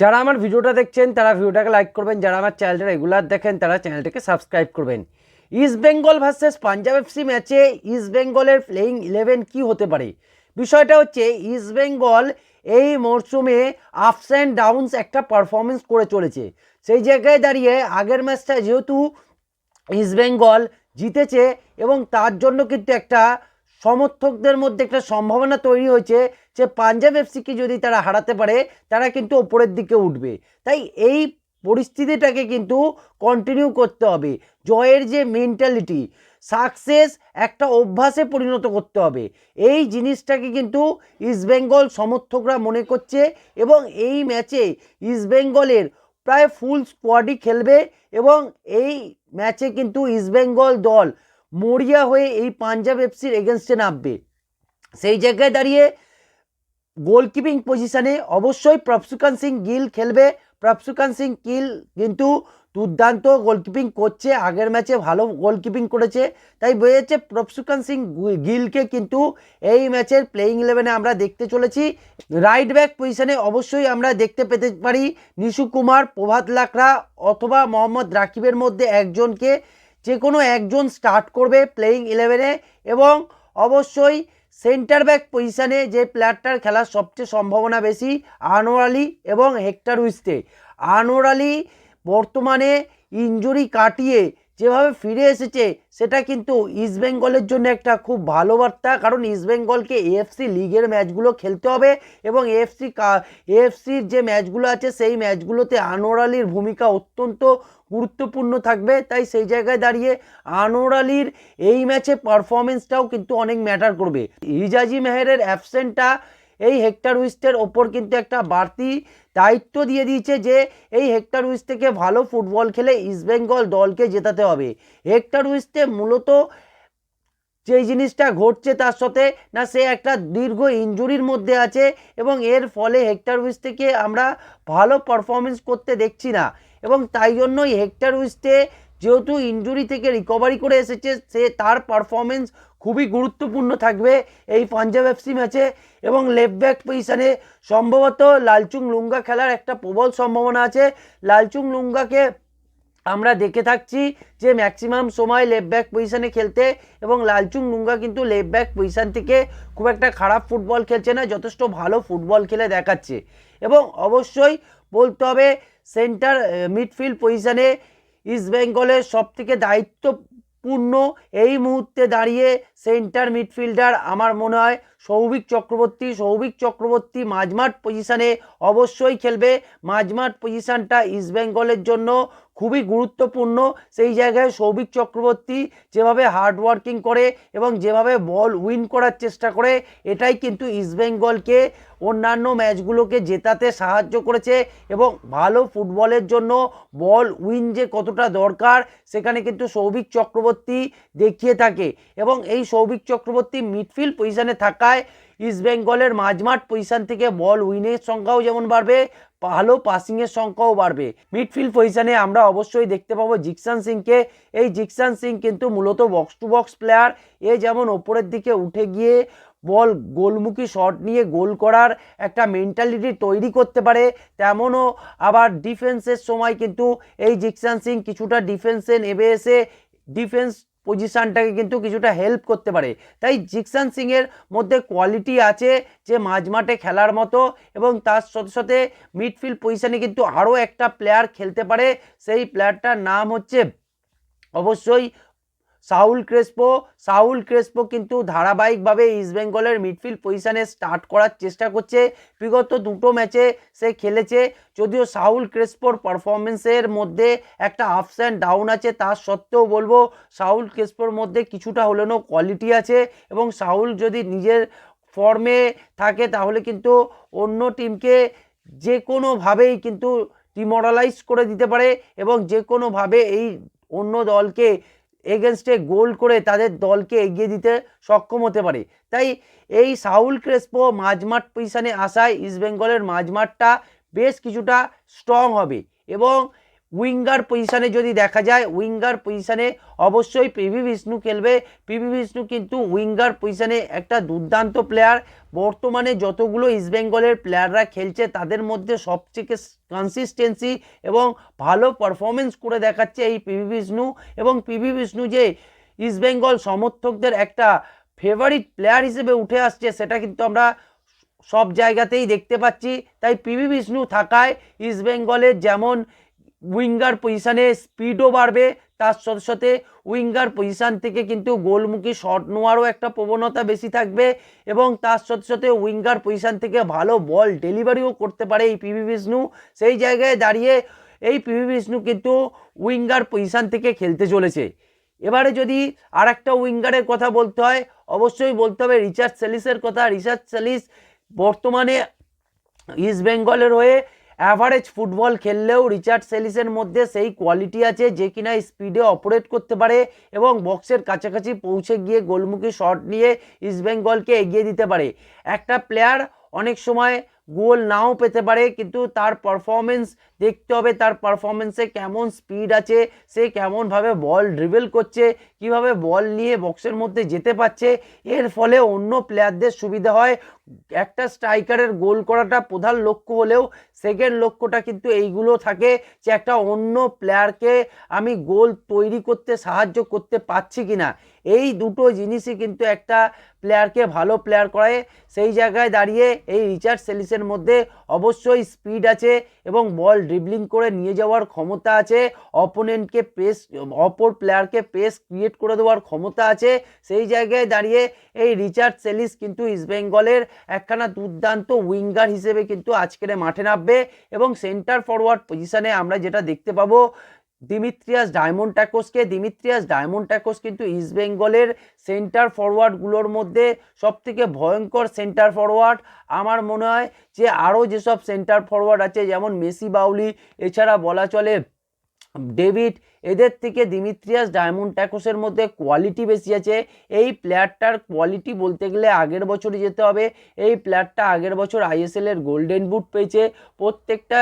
যারা আমার ভিডিওটা দেখছেন, তারা ভিডিওটাকে লাইক করবেন। যারা আমার চ্যানেলটা রেগুলার দেখেন, তারা চ্যানেলটাকে সাবস্ক্রাইব করবেন। East Bengal versus Punjab FC ম্যাচে ইস্ট বেঙ্গলের প্লেয়িং ইলেভেন কি হতে পারে? বিষয়টা হচ্ছে ইস্ট বেঙ্গল এই মরশুমে আপস অ্যান্ড ডাউনস একটা পারফরমেন্স করে চলেছে। সেই জায়গায় দাঁড়িয়ে আগের ম্যাচটা যেহেতু ইস্ট বেঙ্গল জিতেছে এবং তার জন্য কিন্তু একটা সমর্থকদের মধ্যে একটা সম্ভাবনা তৈরি হয়েছে যে পাঞ্জাব এফসিকে যদি তারা হারাতে পারে, তারা কিন্তু ওপরের দিকে উঠবে। তাই এই পরিস্থিতিটাকে কিন্তু কন্টিনিউ করতে হবে। জয়ের যে মেন্টালিটি সাকসেস একটা অভ্যাসে পরিণত করতে হবে। এই জিনিসটাকে কিন্তু ইস্টবেঙ্গল সমর্থকরা মনে করছে এবং এই ম্যাচে ইস্টবেঙ্গলের প্রায় ফুল স্কোয়াডই খেলবে এবং এই ম্যাচে কিন্তু ইস্টবেঙ্গল দল মরিয়া হয়ে এই পাঞ্জাব এফসির এগেনস্টে নামবে। সেই জায়গায় দাঁড়িয়ে গোলকিপিং পজিশনে অবশ্যই প্রফসুকান সিং গিল খেলবে। প্রফসুকান সিং গিল কিন্তু দুর্দান্ত গোলকিপিং করছে। আগের ম্যাচে ভালো গোলকিপিং করেছে। তাই বোঝাচ্ছে প্রফসুকান সিং গিলকে কিন্তু এই ম্যাচের প্লেয়িং ইলেভেনে আমরা দেখতে চলেছি। রাইট ব্যাক পজিশনে অবশ্যই আমরা দেখতে পেতে পারি নিশু কুমার, প্রভাত লাকড়া অথবা মোহাম্মদ রাকিবের মধ্যে একজনকে। যে কোনো একজন স্টার্ট করবে প্লেয়িং ইলেভেনে এবং অবশ্যই সেন্টার ব্যাক পজিশানে যে প্লেয়ারটার খেলার সবচেয়ে সম্ভাবনা বেশি, আনোয়ার আলী এবং হেক্টর উইস্টে আনোয়ার আলী বর্তমানে ইঞ্জুরি কাটিয়ে যেভাবে ফিরে এসেছে, সেটা কিন্তু ইস্টবেঙ্গলের জন্য একটা খুব ভালো বার্তা। কারণ ইস্টবেঙ্গলকে এএফসি লিগের ম্যাচগুলো খেলতে হবে এবং এএফসি কা এএফসির যে ম্যাচগুলো আছে, সেই ম্যাচগুলোতে আনোয়ার আলীর ভূমিকা অত্যন্ত গুরুত্বপূর্ণ থাকবে, তাই সেই জায়গায় দাঁড়িয়ে আনোয়ার আলীর এই ম্যাচে পারফরমেন্সটাও কিন্তু অনেক ম্যাটার করবে। হিজাজি মেহেরের অ্যাবসেন্টটা এই হেক্টর উইস্টের ওপর কিন্তু একটা বাড়তি দায়িত্ব দিয়ে দিয়েছে যে এই হেক্টর উইস্ট থেকে ভালো ফুটবল খেলে ইস্টবেঙ্গল দলকে জেতাতে হবে। হেক্টর উইস্টে মূলত যেই জিনিসটা ঘটছে তার সাথে না, সে একটা দীর্ঘ ইঞ্জুরির মধ্যে আছে এবং এর ফলে হেক্টর উইস্ট থেকে আমরা ভালো পারফরমেন্স করতে দেখছি না। এবং তাই জন্যই হেক্টর উইস্টে যেহেতু ইঞ্জুরি থেকে রিকভারি করে এসেছে, সে তার পারফরমেন্স খুবই গুরুত্বপূর্ণ থাকবে এই পাঞ্জাব এফসি ম্যাচে এবং লেফট ব্যাক পজিশানে সম্ভবত লালচুং লুঙ্গা খেলার একটা প্রবল সম্ভাবনা আছে। লালচুং লুঙ্গাকে আমরা দেখে থাকছি যে ম্যাক্সিমাম সময় লেফট ব্যাক পজিশানে খেলতে এবং লালচুং লুঙ্গা কিন্তু লেফট ব্যাক পজিশান থেকে খুব একটা খারাপ ফুটবল খেলছে না, যথেষ্ট ভালো ফুটবল খেলে দেখাচ্ছে। এবং অবশ্যই বলতে হবে সেন্টার মিডফিল্ড পজিশানে ইস্টবেঙ্গলের সবথেকে দায়িত্বপূর্ণ এই মুহূর্তে দাঁড়িয়ে সেন্টার মিডফিল্ডার আমার মনে হয় সৌভিক চক্রবর্তী। সৌভিক চক্রবর্তী মাঝমাঠ পজিশানে অবশ্যই খেলবে। মাঝমাঠ পজিশানটা ইস্টবেঙ্গলের জন্য খুবই গুরুত্বপূর্ণ। সেই জায়গায় সৌভিক চক্রবর্তী যেভাবে হার্ড ওয়ার্কিং করে এবং যেভাবে বল উইন করার চেষ্টা করে, এটাই কিন্তু ইস্টবেঙ্গলকে অন্যান্য ম্যাচগুলোকে জেতাতে সাহায্য করেছে এবং ভালো ফুটবলের জন্য বল উইন যে কতটা দরকার, সেখানে কিন্তু সৌভিক চক্রবর্তী দেখিয়ে থাকে এবং এই সৌভিক চক্রবর্তী মিডফিল্ড পজিশানে থাকায় ইস্টবেঙ্গলের মাঝমাঠ পজিশান থেকে বল উইনের সংখ্যাও যেমন বাড়বে ভালো পাসিংয়ের সংখ্যাও বাড়বে। মিডফিল্ড পজিশানে আমরা অবশ্যই দেখতে পাবো জিকসান সিংকে। এই জিকসান সিং কিন্তু মূলত বক্স টু বক্স প্লেয়ার এ যেমন ওপরের দিকে উঠে গিয়ে বল, গোলমুখী শট নিয়ে গোল করার একটা মেন্টালিটি তৈরি করতে পারে, তেমনও আবার ডিফেন্সের সময় কিন্তু এই জিকসান সিং কিছুটা ডিফেন্সে নেমে এসে ডিফেন্স পজিশানটাকে কিন্তু কিছুটা হেল্প করতে পারে। তাই জিকসান সিংয়ের মধ্যে কোয়ালিটি আছে যে মাঝমাঠে খেলার মতো এবং তার সাথে সাথে মিডফিল্ড পজিশানে কিন্তু আরও একটা প্লেয়ার খেলতে পারে। সেই প্লেয়ারটার নাম হচ্ছে অবশ্যই সাউল ক্রেসপো সাউল ক্রেসপো কিন্তু ধারাবাহিকভাবে ইস্টবেঙ্গলের মিডফিল্ড পজিশানে স্টার্ট করার চেষ্টা করছে। বিগত দুটো ম্যাচে সে খেলেছে। যদিও সাউল ক্রেসপোর পারফরমেন্সের মধ্যে একটা আপস অ্যান্ড ডাউন আছে তার সত্ত্বেও বলব সাউল ক্রেসপোর মধ্যে কিছুটা হলেও কোয়ালিটি আছে এবং সাউল যদি নিজের ফর্মে থাকে তাহলে কিন্তু অন্য টিমকে যে কোনোভাবেই কিন্তু ডিমোরালাইজ করে দিতে পারে এবং যে কোনোভাবে এই অন্য দলকে এগেনস্টে গোল করে তাদের দলকে এগিয়ে দিতে সক্ষম হতে পারে। তাই এই সাউল ক্রেসপো মাঝমাঠ পজিশানে আসায় ইস্টবেঙ্গলের মাঝমাঠটা বেশ কিছুটা স্ট্রং হবে এবং উইঙ্গার পজিশানে যদি দেখা যায়, উইঙ্গার পজিশানে অবশ্যই পিভি বিষ্ণু খেলবে। পিভি বিষ্ণু কিন্তু উইঙ্গার পজিশানে একটা দুর্দান্ত প্লেয়ার বর্তমানে যতগুলো ইস্টবেঙ্গলের প্লেয়াররা খেলছে, তাদের মধ্যে সবথেকে কনসিস্টেন্সি এবং ভালো পারফরমেন্স করে দেখাচ্ছে এই পিভি বিষ্ণু। এবং পিভি বিষ্ণু যে ইস্টবেঙ্গল সমর্থকদের একটা ফেভারিট প্লেয়ার হিসেবে উঠে আসছে, সেটা কিন্তু আমরা সব জায়গাতেই দেখতে পাচ্ছি। তাই পিভি বিষ্ণু থাকায় ইস্টবেঙ্গলের যেমন উইঙ্গার পজিশানে স্পিডও বাড়বে, তার সাথে সাথে উইঙ্গার পজিশান থেকে কিন্তু গোলমুখী শট নেওয়ারও একটা প্রবণতা বেশি থাকবে এবং তার সাথে সাথে উইঙ্গার পজিশান থেকে ভালো বল ডেলিভারিও করতে পারে এই পিভি বিষ্ণু। সেই জায়গায় দাঁড়িয়ে এই পিভি বিষ্ণু কিন্তু উইঙ্গার পজিশান থেকে খেলতে চলেছে। এবারে যদি আর একটা উইঙ্গারের কথা বলতে হয়, অবশ্যই বলতে হবে রিচার্ড সেলিসের কথা। রিচার্ড সেলিস বর্তমানে ইস্ট বেঙ্গলের হয়ে অ্যাভারেজ ফুটবল খেললেও রিচার্ড সেলিসের মধ্যে সেই কোয়ালিটি আছে যে কিনা স্পিডে অপারেট করতে পারে এবং বক্সের কাছাকাছি পৌঁছে গিয়ে গোলমুখী শট নিয়ে ইস্টবেঙ্গলকে এগিয়ে দিতে পারে। একটা প্লেয়ার অনেক সময় গোল নাও পেতে পারে, কিন্তু তার পারফরমেন্স দেখতে হবে, তার পারফরমেন্সে কেমন স্পিড আছে, সে কেমনভাবে বল ড্রিবেল করছে, কীভাবে বল নিয়ে বক্সের মধ্যে যেতে পারছে। এর ফলে অন্য প্লেয়ারদের সুবিধা হয়। একটা স্ট্রাইকারের গোল করাটা প্রধান লক্ষ্য হলেও সেকেন্ড লক্ষ্যটা কিন্তু এইগুলো থাকে যে একটা অন্য প্লেয়ারকে আমি গোল তৈরি করতে সাহায্য করতে পারছি কি না এই দুটো জিনিসই কিন্তু একটা প্লেয়ারকে ভালো প্লেয়ার করে সেই জায়গায় দাঁড়িয়ে এই রিচার্ড সেলিসের মধ্যে অবশ্যই স্পিড আছে এবং বল ড্রিবলিং করে নিয়ে যাওয়ার ক্ষমতা আছে। অপোনেন্টকে পেস অপর প্লেয়ারকে পেস ক্রিয়েট করে দেওয়ার ক্ষমতা আছে। সেই জায়গায় দাঁড়িয়ে এই রিচার্ড সেলিস কিন্তু ইস্টবেঙ্গলের একখানা দুর্দান্ত উইঙ্গার হিসেবে কিন্তু আজকের মাঠে নামবে এবং সেন্টার ফরওয়ার্ড পজিশনে আমরা যেটা দেখতে পাবো দিমিত্রিয়াস ডায়মন্ড ট্যাকোসকে দিমিত্রিয়াস ডায়মন্ড ট্যাকোস কিন্তু ইস্ট বেঙ্গলের সেন্টার ফরওয়ার্ডগুলোর মধ্যে সবথেকে ভয়ঙ্কর সেন্টার ফরওয়ার্ড। আমার মনে হয় যে আরও যেসব সেন্টার ফরওয়ার্ড আছে, যেমন মেসি বাউলি, এছাড়া বলা চলে ডেভিড, এদের থেকে দিমিত্রিয়াস ডায়মন্ড ট্যাকোসের মধ্যে কোয়ালিটি বেশি আছে। এই প্লেয়ারটার কোয়ালিটি বলতে গেলে আগের বছরই যেতে হবে। এই প্লেয়ারটা আগের বছর আইএসএল এর গোল্ডেন বুট পেয়েছে। প্রত্যেকটা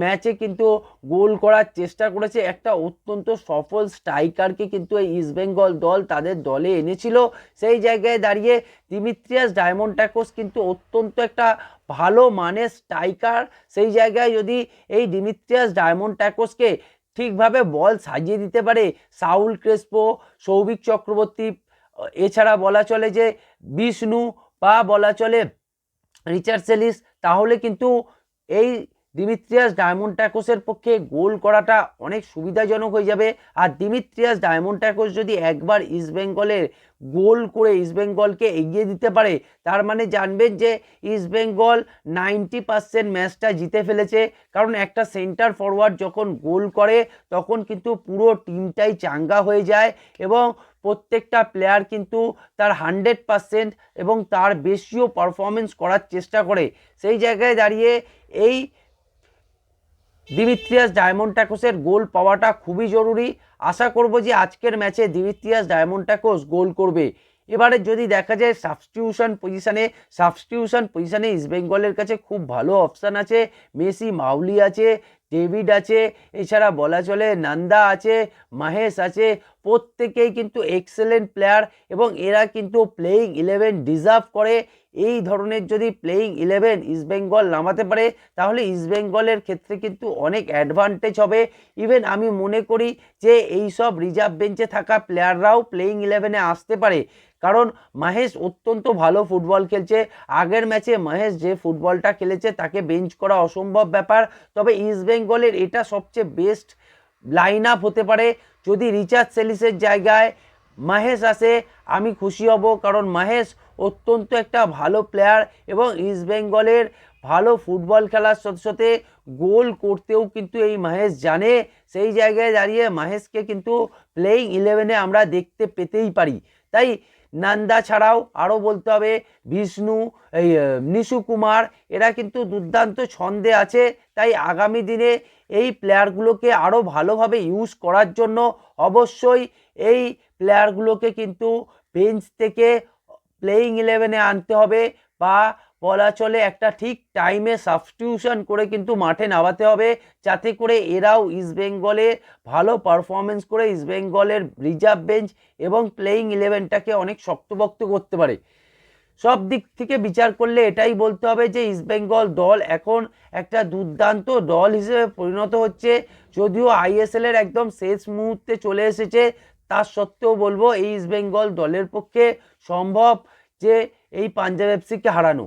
ম্যাচে কিন্তু গোল করার চেষ্টা করেছে। একটা অত্যন্ত সফল স্ট্রাইকারকে কিন্তু এই ইস্টবেঙ্গল দল তাদের দলে এনেছিল। সেই জায়গায় দাঁড়িয়ে দিমিত্রিয়াস ডায়মন্ড ট্যাকোস কিন্তু অত্যন্ত একটা ভালো মানের স্ট্রাইকার। সেই জায়গায় যদি এই দিমিত্রিয়াস ডায়মন্ড ট্যাকোসকে ঠিকভাবে বল সাজিয়ে দিতে পারে। সাউল ক্রেসপো, সৌভিক চক্রবর্তী এছাড়া বলা চলে যে বিষ্ণু বা বলা চলে রিচার্ড সেলিস, তাহলে কিন্তু এই দিমিত্রিয়াস ডায়মন্ড ট্যাকোসের পক্ষে গোল করাটা অনেক সুবিধাজনক হয়ে যাবে। আর দিমিত্রিয়াস ট্যাকোস যদি একবার ইস্টবেঙ্গলের গোল করে ইস্টবেঙ্গলকে এগিয়ে দিতে পারে, তার মানে জানবেন যে ইস্টবেঙ্গল নাইনটি পার্সেন্ট ম্যাচটা জিতে ফেলেছে। কারণ একটা সেন্টার ফরওয়ার্ড যখন গোল করে, তখন কিন্তু পুরো টিমটাই চাঙ্গা হয়ে যায় এবং প্রত্যেকটা প্লেয়ার কিন্তু তার হান্ড্রেড পার্সেন্ট এবং তার বেশিও পারফরমেন্স করার চেষ্টা করে। সেই জায়গায় দাঁড়িয়ে এই দিমিত্রিয়াস ডায়মন্ড ট্যাকোসের গোল পাওয়াটা খুবই জরুরি। আশা করব যে আজকের ম্যাচে দিমিত্রিয়াস ডায়মন্ড ট্যাকোস গোল করবে। এবারে যদি দেখা যায় সাবস্টিটিউশন পজিশানে সাবস্টিটিউশন পজিশানে ইস্টবেঙ্গলের কাছে খুব ভালো অপশান আছে, মেসি, মাউলি আছে ডেভিড আছে, এছাড়া বলা চলে নান্দা আছে, মাহেশ আছে, প্রত্যেকেই কিন্তু এক্সেলেন্ট প্লেয়ার এবং এরা কিন্তু প্লেয়িং ইলেভেন ডিজার্ভ করে। এই ধরনের যদি প্লেয়িং ইলেভেন ইস্টবেঙ্গল নামাতে পারে, তাহলে ইস্টবেঙ্গলের ক্ষেত্রে কিন্তু অনেক অ্যাডভান্টেজ হবে। ইভেন আমি মনে করি যে এই সব রিজার্ভ বেঞ্চে থাকা প্লেয়াররাও প্লেয়িং ইলেভেনে আসতে পারে। কারণ মহেশ অত্যন্ত ভালো ফুটবল খেলছে। আগের ম্যাচে মহেশ যে ফুটবলটা খেলেছে তাকে বেঞ্চ করা অসম্ভব ব্যাপার। তবে ইস্টবেঙ্গলের এটা সবচেয়ে বেস্ট লাইন আপ হতে পারে। যদি রিচার্ড সেলিসের জায়গায় মহেশ আসে, আমি খুশি হব কারণ মহেশ অত্যন্ত একটা ভালো প্লেয়ার এবং ইস্টবেঙ্গলের ভালো ফুটবল খেলার সাথে সাথে গোল করতেও কিন্তু এই মহেশ জানে। সেই জায়গায় দাঁড়িয়ে মহেশকে কিন্তু প্লেয়িং ইলেভেনে আমরা দেখতে পেতেই পারি। তাই নন্দা ছাড়াও আরও বলতে হবে বিষ্ণু, এই নিশু কুমার, এরা কিন্তু দুর্দান্ত ছন্দে আছে। তাই আগামী দিনে এই প্লেয়ারগুলোকে আরও ভালোভাবে ইউজ করার জন্য অবশ্যই এই প্লেয়ারগুলোকে কিন্তু বেঞ্চ থেকে প্লেয়িং ইলেভেনে আনতে হবে বা বলা চলে একটা ঠিক টাইমে সাবস্টিটিউশন করে কিন্তু মাঠে নামাতে হবে। যাতে করে এরাও ইস্টবেঙ্গলে ভালো পারফরমেন্স করে ইস্টবেঙ্গলের রিজার্ভ বেঞ্চ এবং প্লেয়িং ইলেভেনটাকে অনেক শক্তপোক্ত করতে পারে। সব দিক থেকে বিচার করলে এটাই বলতে হবে যে ইস্টবেঙ্গল দল এখন একটা দুর্দান্ত দল হিসেবে পরিণত হচ্ছে। যদিও আইএসএল এর একদম শেষ মুহূর্তে চলে এসেছে তার সত্ত্বেও বলব এই ইস্টবেঙ্গল দলের পক্ষে সম্ভব যে এই পাঞ্জাব এফসিকে হারানো।